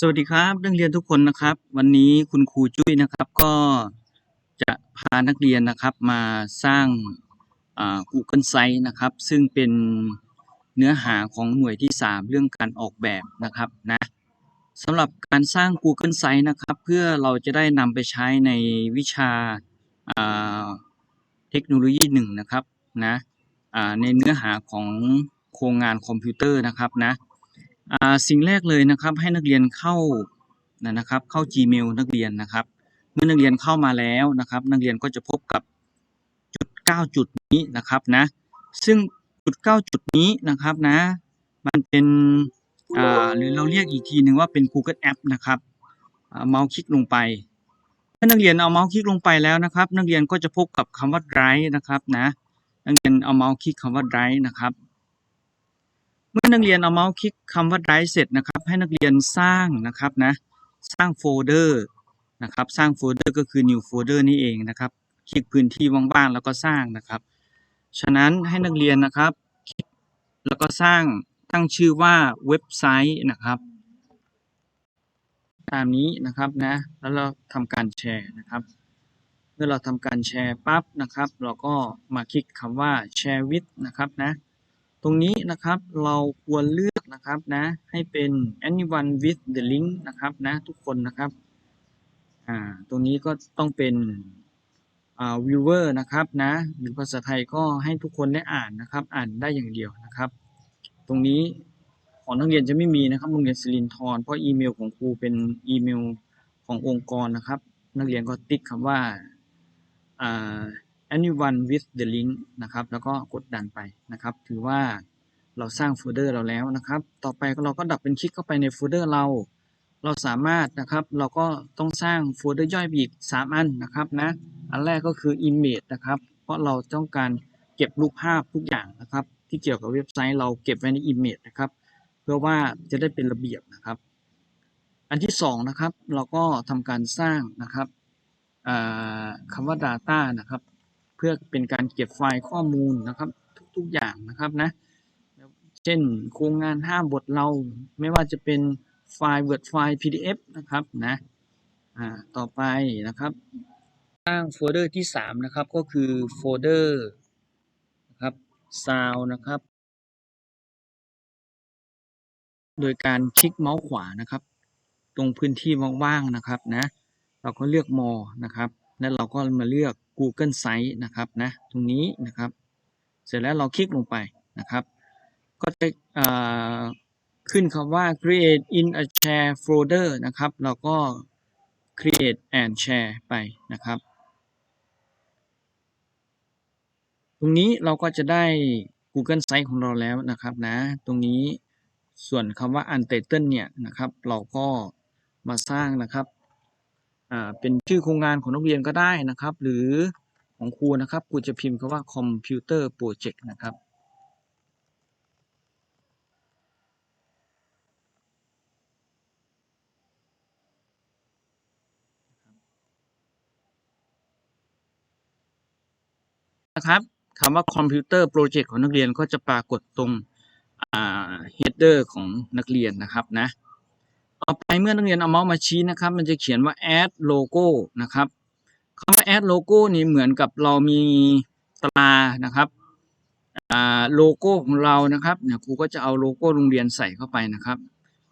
สวัสดีครับนักเรียนทุกคนนะครับ วันนี้คุณครูจุ้ยนะครับ ก็จะพานักเรียนนะครับมาสร้างอ่า Google Site นะครับ ซึ่งเป็นเนื้อหาของหน่วยที่ 3 เรื่องการออกแบบนะครับนะสำหรับการสร้าง Google Site นะครับ เพื่อเราจะได้นำไปใช้ในวิชาาเทคโนโลยีหนึ่งนะครับนะในเนื้อหาของโครงงานคอมพิวเตอร์นะครับนะ อ่าสิ่งแรกเลยนะครับให้นักเรียนเข้านะครับเข้า Gmail นักเรียนนะครับ เมื่อนักเรียนเข้ามาแล้วนะครับ นักเรียนก็จะพบกับจุด 9 จุดนี้นะครับนะซึ่งจุด 9 จุดนี้นะครับนะมันเป็นอ่าหรือเราเรียกอีกทีหนึ่งว่าเป็น Google App นะครับอ่าเมาส์คลิกลงไปเมื่อนักเรียนเอาเมาส์คลิกลงไปแล้วนะครับ นักเรียนก็จะพบกับคำว่า Drive นะครับนะนักเรียนเอาเมาส์คลิกคำว่า Drive นะครับ เมื่อนักเรียนเอาเมาส์คลิกคำว่า drive เสร็จนะครับให้นักเรียนสร้างนะครับนะสร้างโฟลเดอร์นะครับสร้างโฟลเดอร์ก็คือ new folder นี่เองนะครับ คลิกพื้นที่ว่างๆแล้วก็สร้างนะครับ ฉะนั้นให้นักเรียนนะครับคลิกแล้วก็สร้างตั้งชื่อว่าเว็บไซต์นะครับตามนี้นะครับนะแล้วเราทำการแชร์นะครับ เมื่อเราทำการแชร์ปั๊บนะครับ เราก็มาคลิกคำว่า share with นะครับนะ ตรงนี้นะครับเราควรเลือกนะครับนะให้เป็น anyone with the link นะครับนะทุกคนนะครับอ่าตรงนี้ก็ต้องเป็นอ่า viewer นะครับนะหรือภาษาไทยก็ให้ทุกคนได้อ่านนะครับ อ่านได้อย่างเดียวนะครับ ตรงนี้ของนักเรียนจะไม่มีนะครับโรงเรียนสิรินทรเพราะอีเมลของครูเป็นอีเมลขององค์กรนะครับ นักเรียนก็ติ๊กคำว่าอ่า anyone with the link นะครับ แล้วก็กดดันไปนะครับ ถือว่าเราสร้างโฟลเดอร์เราแล้วนะครับ ต่อไปเราก็ดับเป็นคลิกเข้าไปในโฟลเดอร์เรา เราสามารถนะครับ เราก็ต้องสร้างโฟลเดอร์ย่อยอีก 3 อันนะครับนะ อันแรกก็คือ image นะครับ เพราะเราต้องการเก็บรูปภาพทุกอย่างนะครับ ที่เกี่ยวกับเว็บไซต์เราเก็บไว้ใน image นะครับ เพื่อว่าจะได้เป็นระเบียบนะครับ อันที่สองนะครับ เราก็ทำการสร้างนะครับคำว่า data นะครับ เพื่อเป็นการเก็บไฟล์ข้อมูลนะครับทุกๆอย่างนะครับนะเช่นโครงงาน 5 บทเราไม่ว่าจะเป็นไฟล์ Word ไฟล์ PDF นะครับนะอ่าต่อไปนะครับสร้างโฟลเดอร์ที่ 3 นะครับก็คือโฟลเดอร์นะครับ sound นะครับ โดยการคลิกเมาส์ขวานะครับ ตรงพื้นที่ว่างๆนะครับนะเราก็เลือก more นะครับ แล้วเราก็มาเลือก Google Site นะครับนะตรงนี้นะครับ เสร็จแล้วเราคลิกลงไปนะครับ ก็จะขึ้นคำว่า create in a share folder นะครับ เราก็ create and share ไปนะครับ ตรงนี้เราก็จะได้ Google Site ของเราแล้วนะครับนะ ตรงนี้ส่วนคำว่า untitled เนี่ยนะครับ เราก็มาสร้างนะครับ อ่าเป็นชื่อโครงงานของนักเรียนก็ได้นะครับ หรือของครูนะครับครูจะพิมพ์คำว่า computer project นะครับนะครับคำว่า Computer Project ของนักเรียนก็จะปรากฏตรงอ่า header ของนักเรียนนะครับนะ ต่อไปเมื่อนักเรียนเอาเมาส์มาชี้นะครับ มันจะเขียนว่า add logo นะครับคำว่า add logo นี่เหมือนกับเรามีตรานะครับโลโก้ของเรานะครับเนี่ยครูก็จะเอาโลโก้โรงเรียนใส่เข้าไปนะครับ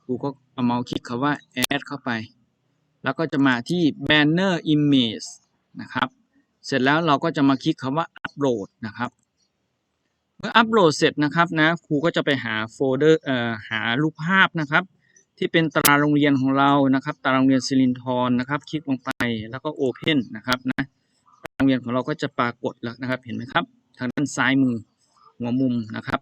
ครูก็เอาเมาส์คลิกคำว่า add เข้าไป แล้วก็จะมาที่ banner image นะครับเสร็จแล้วเราก็จะมาคลิกคำว่า upload นะครับ เมื่ออัปโหลดเสร็จนะครับนะครูก็จะไปหาโฟลเดอร์เอ่อหารูปภาพนะครับ ที่เป็นตารางโรงเรียนของเรานะครับ ตารางโรงเรียนสิรินทรนะครับ คลิกลงไปแล้วก็โอเพนนะครับนะตารางโรงเรียนของเราก็จะปรากฏแล้วนะครับ เห็นไหมครับ ทางด้านซ้ายมือหัวมุมนะครับ